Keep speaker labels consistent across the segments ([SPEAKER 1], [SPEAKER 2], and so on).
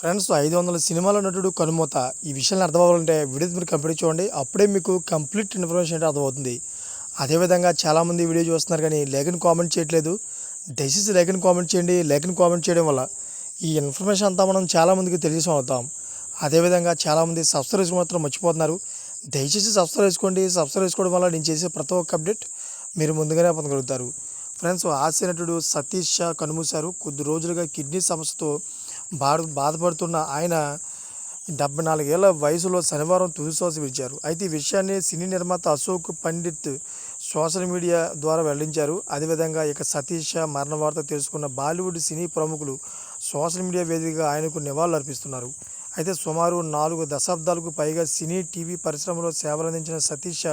[SPEAKER 1] Friends ఐదు వందల సినిమాల నటుడు కనుమూత. ఈ విషయాన్ని అర్థమవ్వాలంటే వీడియో మీరు కంప్లీట్ చూడండి. అప్పుడే మీకు కంప్లీట్ ఇన్ఫర్మేషన్ అంటే అర్థమవుతుంది. అదేవిధంగా చాలామంది వీడియో చూస్తున్నారు కానీ లేఖను కామెంట్ చేయట్లేదు. దయచేసి లేఖను కామెంట్ చేయండి. లేఖను కామెంట్ చేయడం వల్ల ఈ ఇన్ఫర్మేషన్ అంతా మనం చాలామందికి తెలియసం అవుతాం అదేవిధంగా చాలామంది సబ్స్క్రైబ్ మాత్రం మర్చిపోతున్నారు. దయచేసి సబ్స్క్రైబ్ చేసుకోండి. సబ్స్క్రైబ్ చేసుకోవడం వల్ల నేను చేసే ప్రతి ఒక్క అప్డేట్ మీరు ముందుగానే పొందగలుగుతారు. ఫ్రెండ్స్ హాస్య నటుడు సతీష్ షా కనుమూశారు. కొద్ది రోజులుగా కిడ్నీ సమస్యతో బాధ బాధపడుతున్న ఆయన డెబ్బై నాలుగేళ్ళ వయసులో శనివారం తుదిశ్వాస విడిచారు. అయితే ఈ విషయాన్ని సినీ నిర్మాత అశోక్ పండిత్ సోషల్ మీడియా ద్వారా వెల్లడించారు. అదేవిధంగా ఇక సతీష్ మరణ వార్త తెలుసుకున్న బాలీవుడ్ సినీ ప్రముఖులు సోషల్ మీడియా వేదికగా ఆయనకు నివాళులు అర్పిస్తున్నారు. అయితే సుమారు నాలుగు దశాబ్దాలకు పైగా సినీ టీవీ పరిశ్రమలో సేవలందించిన సతీష్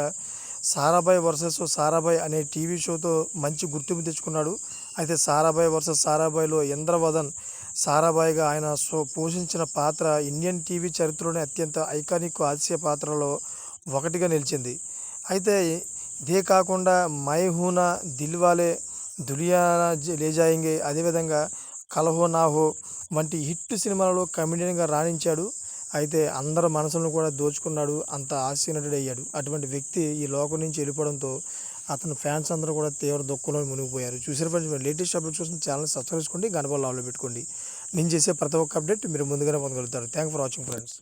[SPEAKER 1] సారాభాయ్ వర్సెస్ సారాభాయ్ అనే టీవీ షోతో మంచి గుర్తింపు తెచ్చుకున్నాడు. అయితే సారాభాయ్ వర్సెస్ సారాభాయ్లో ఇంద్రవదన్ సారాభాయిగా ఆయన సో పోషించిన పాత్ర ఇండియన్ టీవీ చరిత్రలోనే అత్యంత ఐకానిక్ హాస్య పాత్రలో ఒకటిగా నిలిచింది. అయితే ఇదే కాకుండా మై హూనా దిల్వాలే దులియానా లేజాయింగే లే అదేవిధంగా కలహో నాహో వంటి హిట్ సినిమాలలో కమెడియన్గా రాణించాడు. అయితే అందరి మనసులను కూడా దోచుకున్నాడు. అంత హాస్యనటుడు అయ్యాడు. అటువంటి వ్యక్తి ఈ లోకం నుంచి వెళ్ళిపోవడంతో అతను ఫ్యాన్స్ అందరూ కూడా తీవ్ర దుఃఖంలో మునిగిపోయారు. చూసిన ఫ్రెండ్స్ లేటెస్ట్ అప్డేట్ చూసిన ఛానల్ సబ్స్క్రైబ్ చేసుకోండి. గణపల్ ఆలో పెట్టుకోండి. నేను చేసే ప్రతి ఒక్క అప్డేట్ మీరు ముందుగానే పొందగలుగుతారు. Thank for watching friends